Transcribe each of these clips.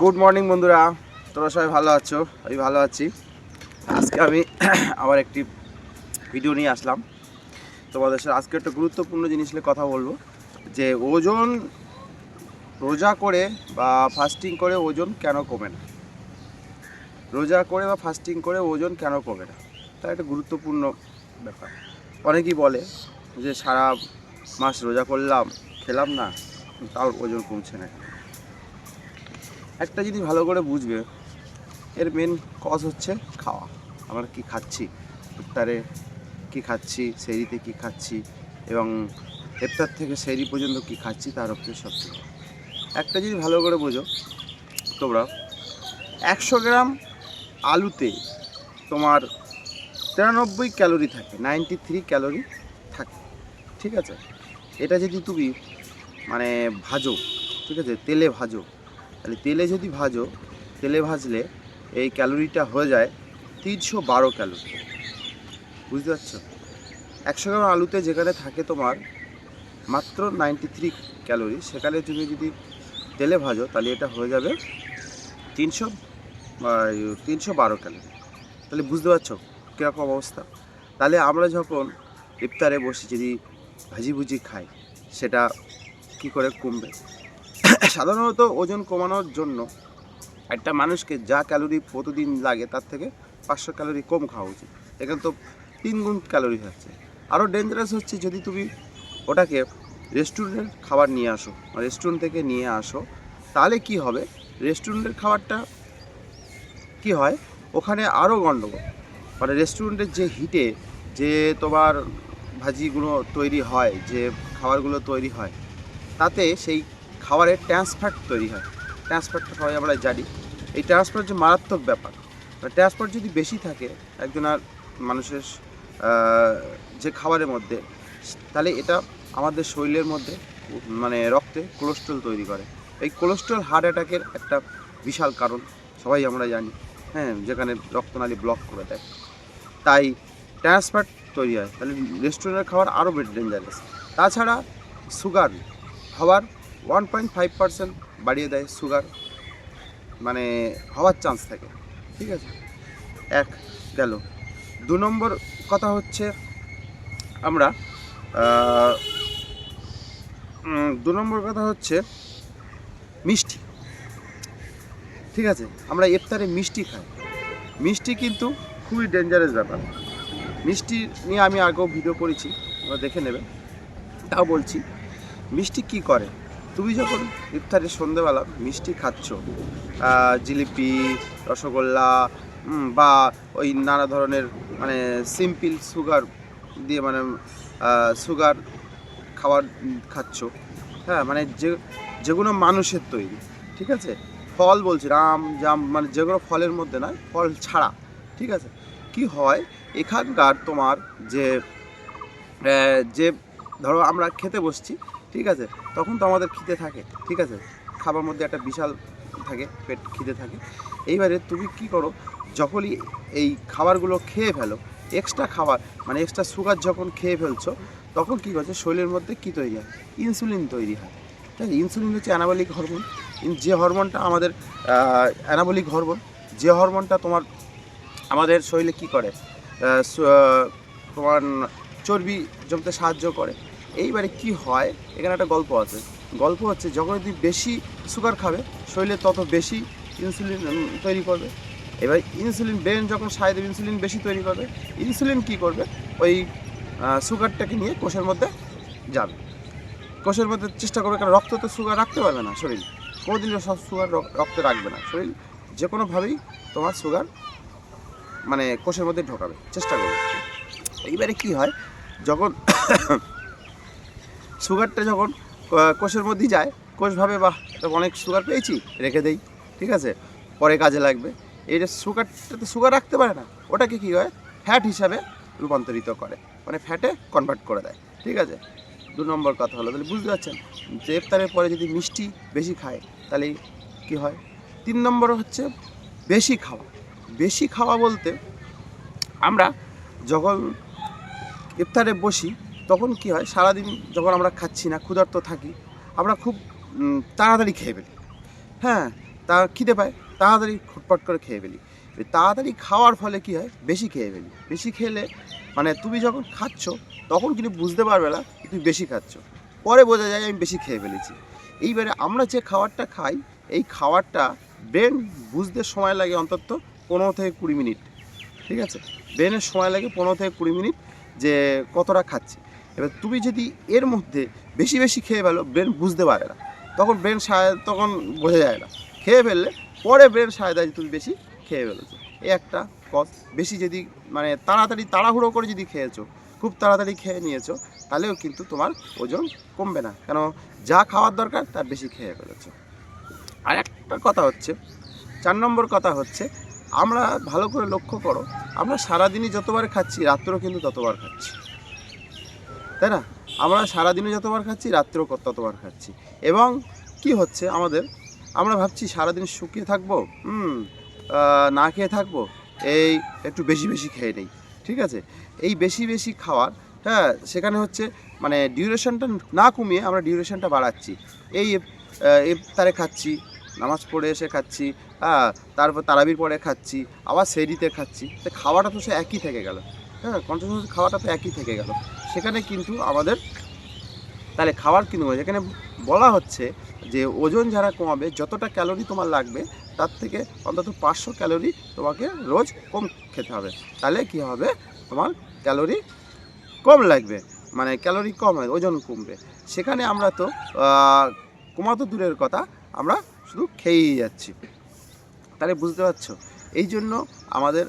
Good morning বন্ধুরা। তোমরা সবাই ভালো আছো? আমি ভালো আছি। আজকে আমি আবার একটি ভিডিও নিয়ে আসলাম। তোমাদের সাথে আজকে একটা গুরুত্বপূর্ণ জিনিস নিয়ে কথা বলব। যে ওজন রোজা করে বা ফাস্টিং করে ওজন কেন কমে না? রোজা করে বা ফাস্টিং করে ওজন কেন কমে না? তা একটা গুরুত্বপূর্ণ ব্যাপার। অনেকেই বলে যে সারা মাস রোজা করলাম, খেলাম না, তাও ওজন কমছে না। একটা জিনিস ভালো করে বুঝবে। এর মেন কজ হচ্ছে খাওয়া। আমরা কি খাচ্ছি? ইফতারে কি খাচ্ছি? সেরিতে কি খাচ্ছি? এবং ইফতার থেকে সেরি পর্যন্ত কি খাচ্ছি? তার হচ্ছে সবচেয়ে বড়। একটা জিনিস ভালো করে বোঝো তোমরা। একশো গ্রাম আলুতে তোমার তিরানব্বই ক্যালোরি থাকে নাইনটি থ্রি ক্যালোরি থাকে। ঠিক আছে? এটা যদি তুমি মানে ভাজো, ঠিক আছে? তেলে ভাজো। তাহলে তেলে যদি ভাজো, তেলে ভাজলে এই ক্যালোরিটা হয়ে যায় তিনশো বারো ক্যালোরি। বুঝতে পারছ? একশো গ্রাম আলুতে যেখানে থাকে তোমার মাত্র নাইনটি থ্রি ক্যালোরি, সেখানে তুমি যদি তেলে ভাজো, তাহলে এটা হয়ে যাবে তিনশো তিনশো বারো ক্যালোরি। তাহলে বুঝতে পারছ কীরকম অবস্থা? তাহলে আমরা যখন ইফতারে বসে যদি ভাজি ভুজি খাই, সেটা কি করে কমবে? সাধারণত ওজন কমানোর জন্য একটা মানুষকে যা ক্যালোরি প্রতিদিন লাগে তার থেকে পাঁচশো ক্যালোরি কম খাওয়া উচিত। এখানে তো তিন গুণ ক্যালোরি হচ্ছে। আরও ডেঞ্জারাস হচ্ছে যদি তুমি ওটাকে রেস্টুরেন্টের খাবার নিয়ে আসো রেস্টুরেন্ট থেকে নিয়ে আসো, তাহলে কি হবে? রেস্টুরেন্টের খাবারটা কি হয়? ওখানে আরও গণ্ডগোল। মানে রেস্টুরেন্টের যে হিটে যে তোমার ভাজিগুলো তৈরি হয়, যে খাবারগুলো তৈরি হয়, তাতে সেই খাবারের ট্রান্সফ্যাট তৈরি হয়। ট্রান্সফ্যাটটা সবাই আমরা জানি। এই ট্রান্সফার যে মারাত্মক ব্যাপার। ট্রান্সফার যদি বেশি থাকে একজনের মানুষের যে খাবারের মধ্যে, তাহলে এটা আমাদের শরীরের মধ্যে মানে রক্তে কোলেস্ট্রল তৈরি করে। এই কোলেস্ট্রল হার্ট অ্যাটাকের একটা বিশাল কারণ, সবাই আমরা জানি। হ্যাঁ যেখানে রক্তনালী ব্লক করে দেয়। তাই ট্রান্সফ্যাট তৈরি হয়। তাহলে রেস্টুরেন্টের খাবার আরও ডেঞ্জারাস তাছাড়া সুগার হওয়ার ওয়ান পয়েন্ট ফাইভ পার্সেন্ট বাড়িয়ে দেয় সুগার মানে হওয়ার চান্স থাকে, ঠিক আছে? এক, গেল। দু নম্বর কথা হচ্ছে আমরা দু নম্বর কথা হচ্ছে মিষ্টি, ঠিক আছে? আমরা ইফতারে মিষ্টি খাই। মিষ্টি কিন্তু খুবই ডেঞ্জারাস ব্যাপার। মিষ্টি নিয়ে আমি আগেও ভিডিও করেছি দেখে নেবে। তাও বলছি, মিষ্টি কি করে? তুমি যখন ইফতারের সন্ধেবেলা মিষ্টি খাচ্ছ জিলিপি, রসগোল্লা বা ওই নানা ধরনের মানে সিম্পল সুগার দিয়ে মানে সুগার খাবার খাচ্ছ হ্যাঁ মানে যে, যেগুলো মানুষের তৈরি, ঠিক আছে? ফল বলছি আম জাম মানে যেগুলো ফলের মধ্যে নয়, ফল ছাড়া, ঠিক আছে? কি হয়, এখানকার তোমার যে যে, ধরো আমরা খেতে বসছি ঠিক আছে? তখন তো আমাদের খিদে থাকে, ঠিক আছে? খাবার মধ্যে একটা বিশাল থাকে, পেট খিদে থাকে। এইবারে তুমি কি করো? যখনই এই খাবারগুলো খেয়ে ফেলো এক্সট্রা খাবার মানে এক্সট্রা সুগার যখন খেয়ে ফেলছো, তখন কী করছে? শরীরের মধ্যে কী তৈরি হয়? ইনসুলিন তৈরি হয়। তাই ইনসুলিন হচ্ছে অ্যানাবলিক হরমোন যে হরমোনটা আমাদের অ্যানাবলিক হরমোন যে হরমোনটা তোমার, আমাদের শরীরে কি করে? তোমার চর্বি জমতে সাহায্য করে। এইবারে কি হয়? এখানে একটা গল্প আছে। গল্প হচ্ছে, যখন তুমি বেশি সুগার খাবে, শরীরে তত বেশি ইনসুলিন তৈরি করবে। এবার ইনসুলিন ব্রেন যখন সায় দেবে ইনসুলিন বেশি তৈরি করবে ইনসুলিন কি করবে? ওই সুগারটাকে নিয়ে কোষের মধ্যে যাবে। কোষের মধ্যে চেষ্টা করবে, কারণ রক্ত তো সুগার রাখতে পারবে না শরীর। কোনোদিনও সব সুগার রক- রক্তে রাখবে না। শরীর যে কোনোভাবেই তোমার সুগার মানে কোষের মধ্যে ঢোকাবে। চেষ্টা করবে। এইবারে কি হয়? যখন সুগারটা যখন কোষের মধ্যে যায়, কোষ ভাবে এটা অনেক সুগার পেয়েছি, রেখে দেই, ঠিক আছে, পরে কাজে লাগবে। এইটা সুগারটা তো সুগার রাখতে পারে না, ওটাকে কী হয়, ফ্যাট হিসাবে রূপান্তরিত করে মানে ফ্যাটে কনভার্ট করে দেয়, ঠিক আছে? দু নম্বর কথা হলো, তাহলে বুঝতে পারছেন, যে ইফতারের পরে যদি মিষ্টি বেশি খায়, তাহলে কি হয়? তিন নম্বর হচ্ছে বেশি খাওয়া বেশি খাওয়া বলতে আমরা যখন ইফতারে বসি তখন কি হয়, সারাদিন যখন আমরা খাচ্ছি না, ক্ষুধার্ত থাকি, আমরা খুব তাড়াতাড়ি খেয়ে ফেলি। হ্যাঁ তা খিদে পায়, তাড়াতাড়ি খুটপট করে খেয়ে ফেলি। তাড়াতাড়ি খাওয়ার ফলে কি হয়, বেশি খেয়ে ফেলি। বেশি খেলে মানে তুমি যখন খাচ্ছ, তখন কিন্তু বুঝতে পারবে না তুমি বেশি খাচ্ছ। পরে বোঝা যায় আমি বেশি খেয়ে ফেলেছি। এইবারে আমরা যে খাবারটা খাই, এই খাবারটা ব্রেন বুঝতে সময় লাগে অন্তত পনেরো থেকে কুড়ি মিনিট। ঠিক আছে? ব্রেনের সময় লাগে পনেরো থেকে কুড়ি মিনিট যে কতটা খাচ্ছি। এবার তুমি যদি এর মধ্যে বেশি বেশি খেয়ে ফেলো ব্রেন বুঝতে পারে না। তখন ব্রেন সায় তখন বোঝা যায় না। খেয়ে ফেললে পরে ব্রেন সায় দেয় তুমি বেশি খেয়ে ফেলেছো। এই একটা কজ বেশি যদি মানে তাড়াতাড়ি তাড়াহুড়ো করে যদি খেয়েছো, খুব তাড়াতাড়ি খেয়ে নিয়েছো, তাহলেও কিন্তু তোমার ওজন কমবে না। কেন? যা খাওয়ার দরকার, তার বেশি খেয়ে ফেলেছো। আর একটা কথা হচ্ছে, চার নম্বর কথা হচ্ছে, আমরা ভালো করে লক্ষ্য করো, আমরা সারাদিনই যতবার খাচ্ছি, রাত্রেও কিন্তু ততবার খাচ্ছি। তাই না? আমরা সারাদিনে যতবার খাচ্ছি, রাত্রেও ততবার খাচ্ছি। এবং কি হচ্ছে আমাদের? আমরা ভাবছি সারাদিন শুকিয়ে থাকব, হুম না খেয়ে থাকব, এই একটু বেশি বেশি খেয়ে নেই, ঠিক আছে? এই বেশি বেশি খাওয়ার হ্যাঁ সেখানে হচ্ছে মানে ডিউরেশনটা না কমিয়ে আমরা ডিউরেশনটা বাড়াচ্ছি। এই তারে খাচ্ছি, নামাজ পড়ে এসে খাচ্ছি হ্যাঁ তারপর তারাবির পরে খাচ্ছি, আবার সেরিতে খাচ্ছি। তো খাওয়াটা তো সে একই থেকে গেল হ্যাঁ কন্টিনিউস খাওয়াটা তো একই থেকে গেল। সেখানে কিন্তু আমাদের তাহলে খাবার কিন্তু। যেখানে বলা হচ্ছে যে ওজন যারা কমাবে, যতটা ক্যালোরি তোমার লাগবে, তার থেকে অন্তত পাঁচশো ক্যালোরি তোমাকে রোজ কম খেতে হবে। তাহলে কি হবে? তোমার ক্যালোরি কম লাগবে মানে ক্যালোরি কম হয়, ওজন কমবে। সেখানে আমরা তো কমাতো দূরের কথা, আমরা শুধু খেয়েই যাচ্ছি। তাহলে বুঝতে পারছ? এই জন্য আমাদের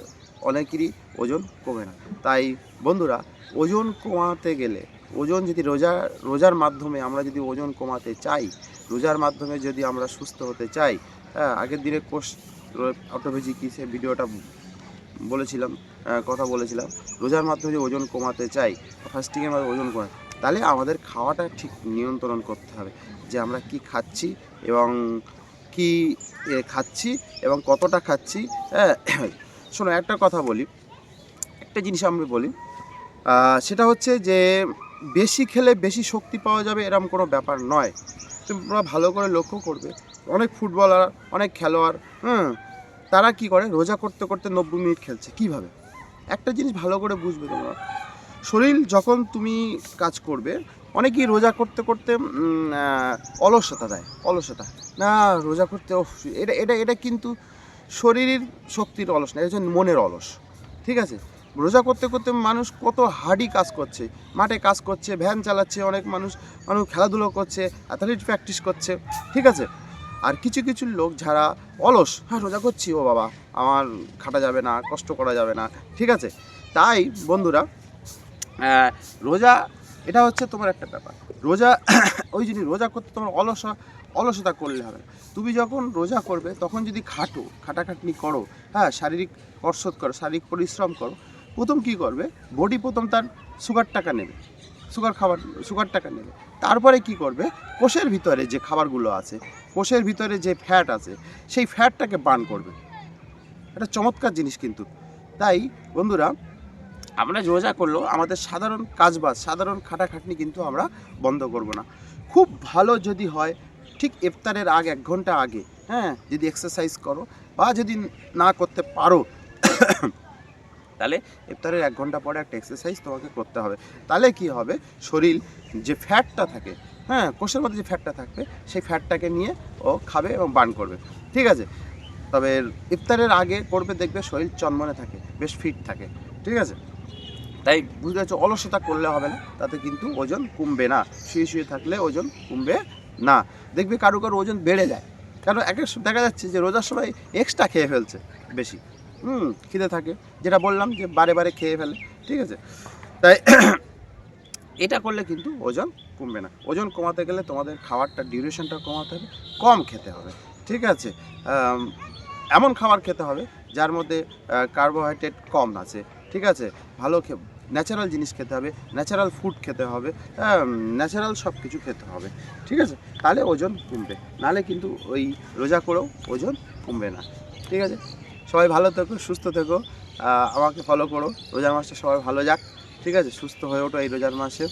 অনেকেরই ওজন কমে না। তাই বন্ধুরা, ওজন কমাতে গেলে, ওজন যদি রোজা, রোজার মাধ্যমে আমরা যদি ওজন কমাতে চাই, রোজার মাধ্যমে যদি আমরা সুস্থ হতে চাই হ্যাঁ আগের দিনে কোষ অটোভেজি কী সে ভিডিওটা বলেছিলাম কথা বলেছিলাম, রোজার মাধ্যমে যদি ওজন কমাতে চাই ফাস্টিংয়ের মাধ্যমে ওজন কমাতে তাহলে আমাদের খাওয়াটা ঠিক নিয়ন্ত্রণ করতে হবে, যে আমরা কি খাচ্ছি এবং কি খাচ্ছি এবং কতটা খাচ্ছি হ্যাঁ। শোনো, একটা কথা বলি একটা জিনিস আমি বলি সেটা হচ্ছে যে বেশি খেলে বেশি শক্তি পাওয়া যাবে এরকম কোনো ব্যাপার নয়। তোমরা ভালো করে লক্ষ্য করবে, অনেক ফুটবলার, অনেক খেলোয়াড়, হুম, তারা কি করে? রোজা করতে করতে নব্বই মিনিট খেলছে। কীভাবে? একটা জিনিস ভালো করে বুঝবে তোমরা। শরীর যখন তুমি কাজ করবে, অনেকেই রোজা করতে করতে অলসতা দেয়, অলসতা। না, রোজা করতে এটা এটা এটা কিন্তু শরীরের শক্তির অলস না, এটা হচ্ছে মনের অলস। ঠিক আছে? রোজা করতে করতে মানুষ কত হার্ডি কাজ করছে। মাঠে কাজ করছে ভ্যান চালাচ্ছে, অনেক মানুষ মানুষ খেলাধুলো করছে অ্যাথলিট প্র্যাকটিস করছে, ঠিক আছে? আর কিছু কিছু লোক যারা অলস হ্যাঁ রোজা করছি, ও বাবা, আমার খাটা যাবে না, কষ্ট করা যাবে না। ঠিক আছে? তাই, বন্ধুরা রোজা, এটা হচ্ছে তোমার একটা ব্যাপার। রোজা, ওই জিনিস, রোজা করতে তোমার অলস, অলসতা করলে হবে তুমি যখন রোজা করবে, তখন যদি খাটো, খাটাখাটনি করো হ্যাঁ শারীরিক কসরত করো, শারীরিক পরিশ্রম করো প্রথম কি করবে? বডি প্রথম তার সুগার টাকা নেবে। সুগার খাবার সুগার টাকা নেবে। তারপরে কি করবে? কোষের ভিতরে যে খাবারগুলো আছে, কোষের ভিতরে যে ফ্যাট আছে, সেই ফ্যাটটাকে বার্ন করবে। এটা চমৎকার জিনিস কিন্তু। তাই বন্ধুরা, আমরা রোজা করলেও আমাদের সাধারণ কাজবাজ, সাধারণ খাটাখাটনি কিন্তু আমরা বন্ধ করব না। খুব ভালো যদি হয়, ঠিক ইফতারের আগে, এক ঘণ্টা আগে হ্যাঁ যদি এক্সারসাইজ করো বা যদি না করতে পারো তাহলে ইফতারের এক ঘণ্টা পরে একটা এক্সারসাইজ তোমাকে করতে হবে। তাহলে কি হবে? শরীর যে ফ্যাটটা থাকে হ্যাঁ কোষের মধ্যে যে ফ্যাটটা থাকবে, সেই ফ্যাটটাকে নিয়ে ও খাবে এবং বার্ন করবে। ঠিক আছে? তবে ইফতারের আগে করবে, দেখবে শরীর চনমনে থাকে, বেশ ফিট থাকে। ঠিক আছে? তাই বুঝতে পারছ, অলসতা করলে হবে না, তাতে কিন্তু ওজন কমবে না। শুয়ে শুয়ে থাকলে ওজন কমবে না। দেখবে কারও কারও ওজন বেড়ে যায়। কারণ এক দেখা যাচ্ছে যে রোজার সময় এক্সট্রা খেয়ে ফেলছে বেশি। হুম, খিদে থাকে। যেটা বললাম যে বারে বারে খেয়ে ফেলে, ঠিক আছে? তাই এটা করলে কিন্তু ওজন কমবে না। ওজন কমাতে গেলে তোমাদের খাবারটা ডিউরেশনটা কমাতে হবে, কম খেতে হবে, ঠিক আছে? এমন খাবার খেতে হবে যার মধ্যে কার্বোহাইড্রেট কম আছে, ঠিক আছে? ভালো খে ন্যাচারাল জিনিস খেতে হবে ন্যাচারাল ফুড খেতে হবে ন্যাচারাল সব কিছু খেতে হবে, ঠিক আছে? তাহলে ওজন কমবে। নাহলে কিন্তু ওই রোজা করেও ওজন কমবে না, ঠিক আছে? সবাই ভালো থেকো, সুস্থ থেকো। আমাকে ফলো করো। রোজার মাসটা সবাই ভালো যাক, ঠিক আছে? সুস্থ হয়ে ওঠো এই রোজার মাসে।